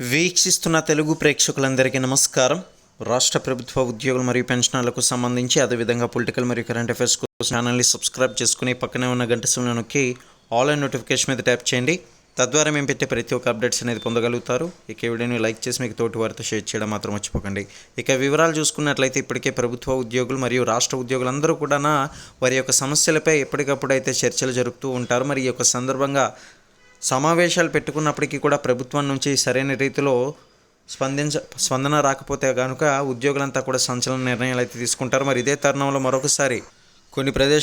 వీక్షిస్తున్న తెలుగు ప్రేక్షకులందరికీ నమస్కారం. రాష్ట్ర ప్రభుత్వ ఉద్యోగులు మరియు పెన్షనర్లకు సంబంధించి అదేవిధంగా పొలిటికల్ మరియు కరెంట్ అఫైర్స్ కోసం ఛానల్ని సబ్స్క్రైబ్ చేసుకుని పక్కనే ఉన్న గంట సింహం నొక్కి ఆల్ నోటిఫికేషన్ మీద ట్యాప్ చేయండి. తద్వారా మేము పెట్టే ప్రతి ఒక్క అప్డేట్స్ అనేది పొందగలుగుతారు. ఇక వీడియోని లైక్ చేసి మీకు తోటి వారితో షేర్ చేయడం మాత్రం మర్చిపోకండి. ఇక వివరాలు చూసుకున్నట్లయితే ఇప్పటికే ప్రభుత్వ ఉద్యోగులు మరియు రాష్ట్ర ఉద్యోగులందరూ కూడా వారి యొక్క సమస్యలపై ఎప్పటికప్పుడు అయితే చర్చలు జరుపుతూ ఉంటారు. మరి ఈ యొక్క సందర్భంగా సమావేశాలు పెట్టుకున్నప్పటికీ కూడా ప్రభుత్వం నుంచి సరైన రీతిలో స్పందించ స్పందన రాకపోతే కనుక ఉద్యోగులంతా కూడా సంచలన నిర్ణయాలు అయితే తీసుకుంటారు. మరి ఇదే తరుణంలో మరొకసారి కొన్ని ప్రదేశ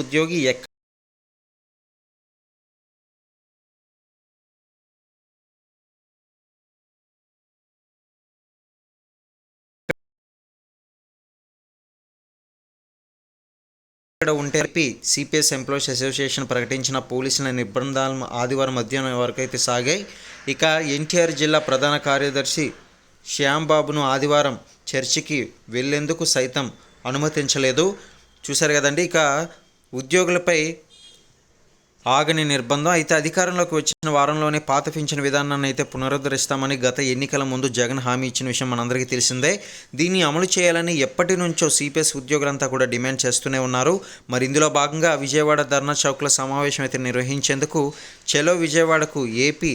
ఉద్యోగి ఎక్క ఇక్కడ ఉంటే సిపిఎస్ ఎంప్లాయీస్ అసోసియేషన్ ప్రకటించిన పోలీసుల నిబంధనలు ఆదివారం మధ్యాహ్నం వరకు అయితే సాగాయి. ఇక ఎన్టీఆర్ జిల్లా ప్రధాన కార్యదర్శి శ్యాంబాబును ఆదివారం చర్చికి వెళ్ళేందుకు సైతం అనుమతించలేదు. చూశారు కదండి ఇక ఉద్యోగులపై ఆగని నిర్బంధం. అయితే అధికారంలోకి వచ్చిన వారంలోనే పాత పింఛన్ విధానాన్ని అయితే పునరుద్ధరిస్తామని గత ఎన్నికల ముందు జగన్ హామీ ఇచ్చిన విషయం మనందరికీ తెలిసిందే. దీన్ని అమలు చేయాలని ఎప్పటి నుంచో సిపిఎస్ ఉద్యోగులంతా కూడా డిమాండ్ చేస్తూనే ఉన్నారు. మరి ఇందులో భాగంగా విజయవాడ ధర్నా చౌక్ల సమావేశం అయితే నిర్వహించేందుకు చెలో విజయవాడకు ఏపీ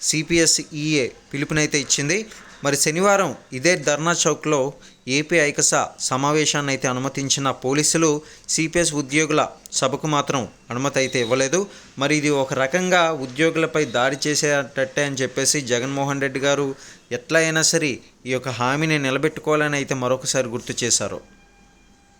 సిపిఎస్ ఈఏ పిలుపునైతే ఇచ్చింది. మరి శనివారం ఇదే ధర్నా చౌక్లో ఏపీ ఐకస సమావేశాన్ని అయితే అనుమతించిన పోలీసులు సిపిఎస్ ఉద్యోగుల సభకు మాత్రం అనుమతి అయితే ఇవ్వలేదు. మరి ఇది ఒక రకంగా ఉద్యోగులపై దాడి చేసేటట్టే అని చెప్పేసి జగన్మోహన్ రెడ్డి గారు ఎట్లా అయినా సరే ఈ యొక్క హామీని నిలబెట్టుకోవాలని అయితే మరొకసారి గుర్తు చేశారు.